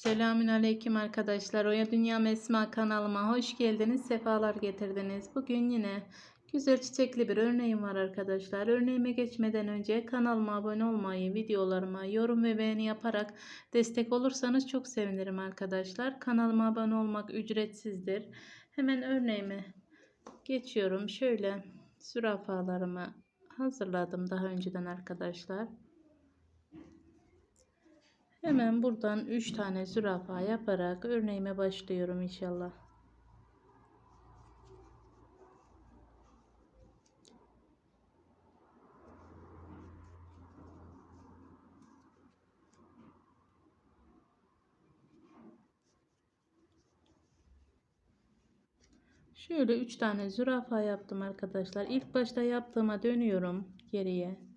Selamünaleyküm arkadaşlar. Oya Dünya Mesma kanalıma hoş geldiniz. Sefalar getirdiniz. Bugün yine güzel çiçekli bir örneğim var arkadaşlar. Örneğime geçmeden önce kanalıma abone olmayı, videolarıma yorum ve beğeni yaparak destek olursanız çok sevinirim arkadaşlar. Kanalıma abone olmak ücretsizdir. Hemen örneğime geçiyorum. Şöyle zürafalarımı hazırladım daha önceden arkadaşlar. Hemen buradan 3 tane zürafa yaparak örneğime başlıyorum inşallah. Şöyle 3 tane zürafa yaptım arkadaşlar. İlk başta yaptığıma dönüyorum geriye.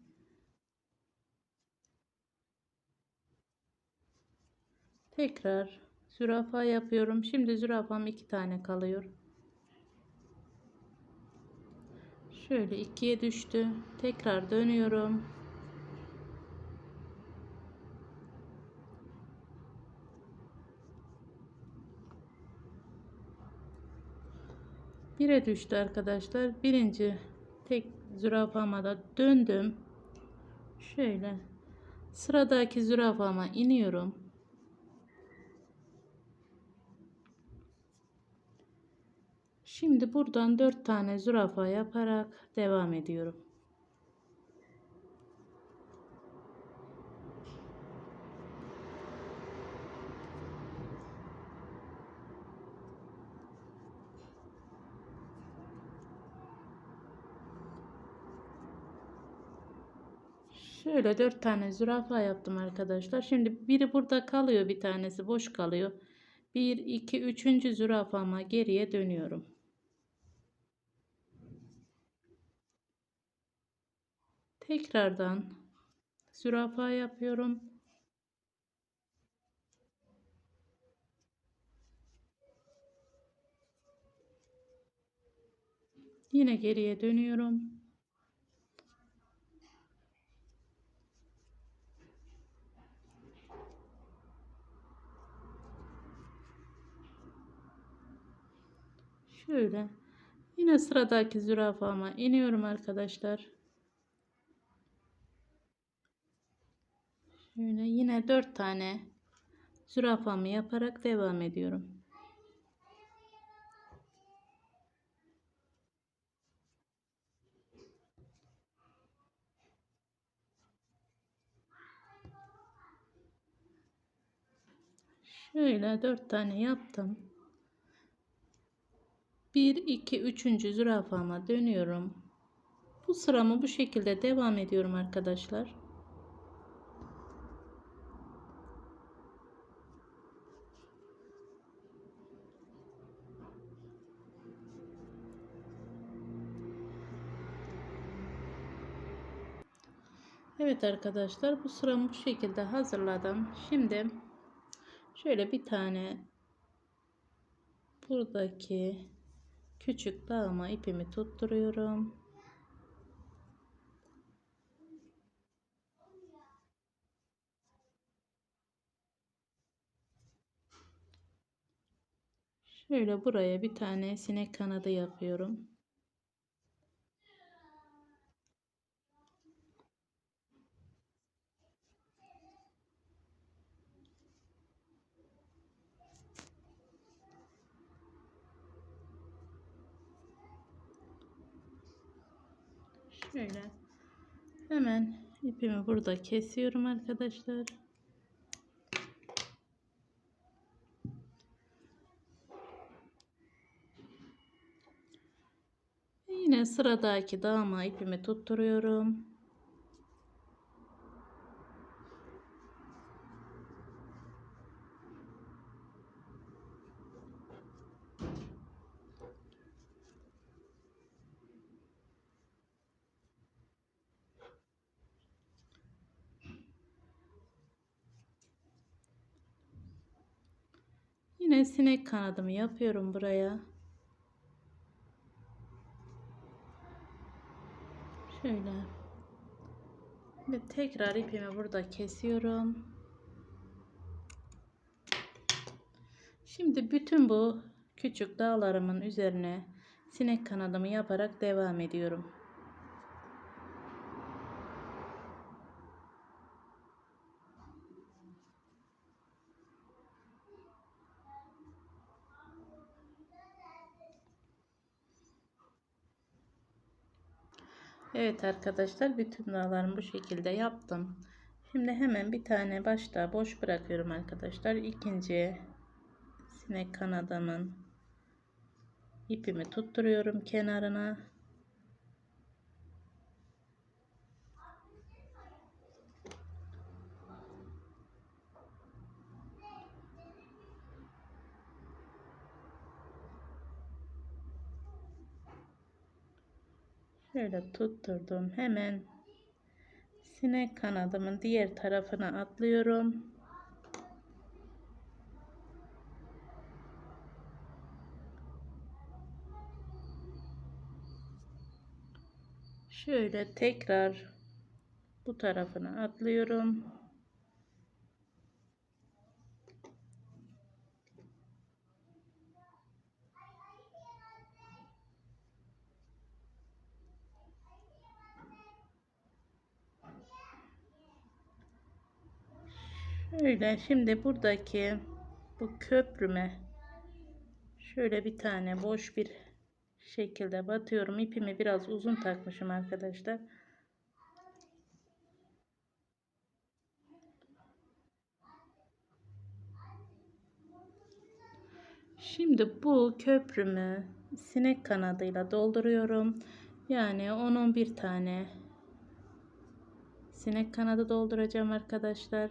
Tekrar zürafa yapıyorum. Şimdi zürafam iki tane kalıyor. Şöyle ikiye düştü. Tekrar dönüyorum. Bire düştü arkadaşlar. Birinci tek zürafama da döndüm. Şöyle sıradaki zürafama iniyorum. Şimdi buradan 4 tane zürafa yaparak devam ediyorum. Şöyle 4 tane zürafa yaptım arkadaşlar. Şimdi biri burada kalıyor, bir tanesi boş kalıyor. 1 2 3. zürafama geriye dönüyorum. Tekrardan zürafa yapıyorum. Yine geriye dönüyorum. Şöyle yine sıradaki zürafama iniyorum arkadaşlar. Şöyle yine 4 tane zürafamı yaparak devam ediyorum. Şöyle 4 tane yaptım. 1 2 3. zürafama dönüyorum. Bu sıramı bu şekilde devam ediyorum arkadaşlar. Evet arkadaşlar bu sıramı bu şekilde hazırladım. Şimdi şöyle bir tane buradaki küçük dağıma ipimi tutturuyorum. Şöyle buraya bir tane sinek kanadı yapıyorum. Şöyle hemen ipimi burada kesiyorum arkadaşlar. Yine sıradaki dağıma ipimi tutturuyorum. Yine sinek kanadımı yapıyorum buraya. Şöyle. Ve tekrar ipimi burada kesiyorum. Şimdi bütün bu küçük dağlarımın üzerine sinek kanadımı yaparak devam ediyorum. Evet arkadaşlar bütün dağlarımı bu şekilde yaptım. Şimdi hemen bir tane başta boş bırakıyorum arkadaşlar. İkinci sinek kanadımın ipimi tutturuyorum kenarına. Şöyle tutturdum. Hemen sinek kanadımın diğer tarafına atlıyorum. Şöyle tekrar bu tarafına atlıyorum. Şöyle şimdi buradaki bu köprüme şöyle bir tane boş bir şekilde batıyorum. İpimi biraz uzun takmışım arkadaşlar. Şimdi bu köprümü sinek kanadıyla dolduruyorum. Yani onun bir tane sinek kanadı dolduracağım arkadaşlar.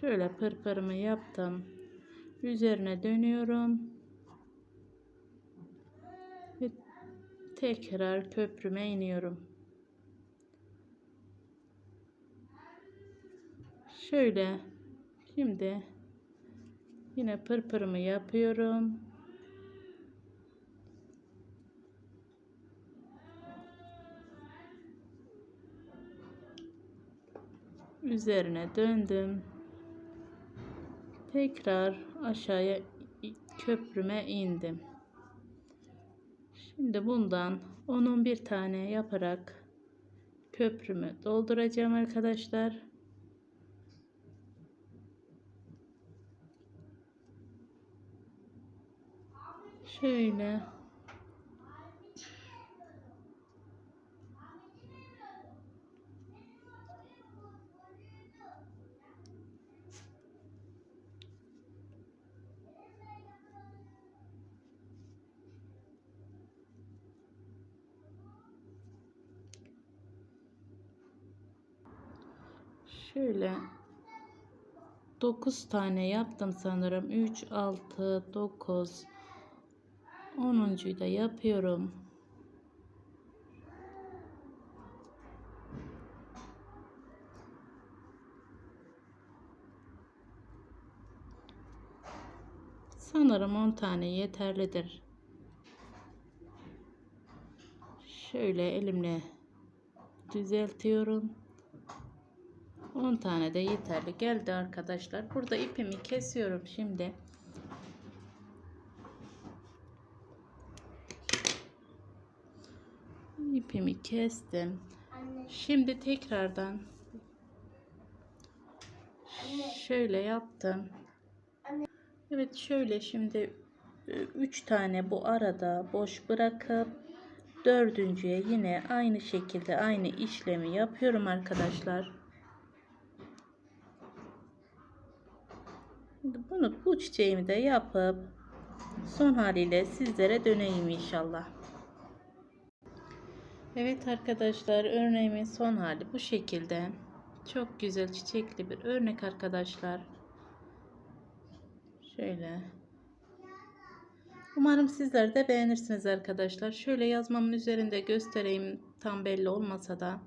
Şöyle pırpırımı yaptım. Üzerine dönüyorum. Ve tekrar köprüme iniyorum. Şöyle şimdi yine pırpırımı yapıyorum. Üzerine döndüm tekrar aşağıya köprüme indim. Şimdi bundan 10-11 tane yaparak köprümü dolduracağım arkadaşlar. Şöyle Şöyle 9 tane yaptım sanırım. 3, 6, 9, 10'uncuyu da yapıyorum. Sanırım 10 tane yeterlidir. Şöyle elimle düzeltiyorum. 10 tane de yeterli geldi arkadaşlar. Burada ipimi kesiyorum şimdi. İpimi kestim. Şimdi tekrardan şöyle yaptım. Evet şöyle şimdi 3 tane bu arada boş bırakıp dördüncüye yine aynı şekilde aynı işlemi yapıyorum arkadaşlar. Bunu bu çiçeğimi de yapıp son haliyle sizlere döneyim inşallah. Evet arkadaşlar örneğimin son hali bu şekilde. Çok güzel çiçekli bir örnek arkadaşlar. Şöyle. Umarım sizler de beğenirsiniz arkadaşlar. Şöyle yazmamın üzerinde göstereyim tam belli olmasa da.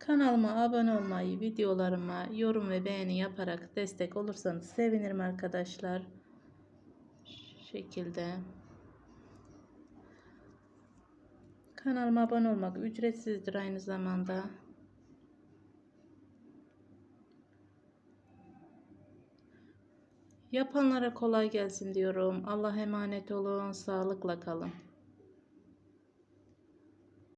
Kanalıma abone olmayı, videolarıma yorum ve beğeni yaparak destek olursanız sevinirim arkadaşlar. Şu şekilde. Kanalıma abone olmak ücretsizdir aynı zamanda. Yapanlara kolay gelsin diyorum. Allah emanet olun. Sağlıkla kalın.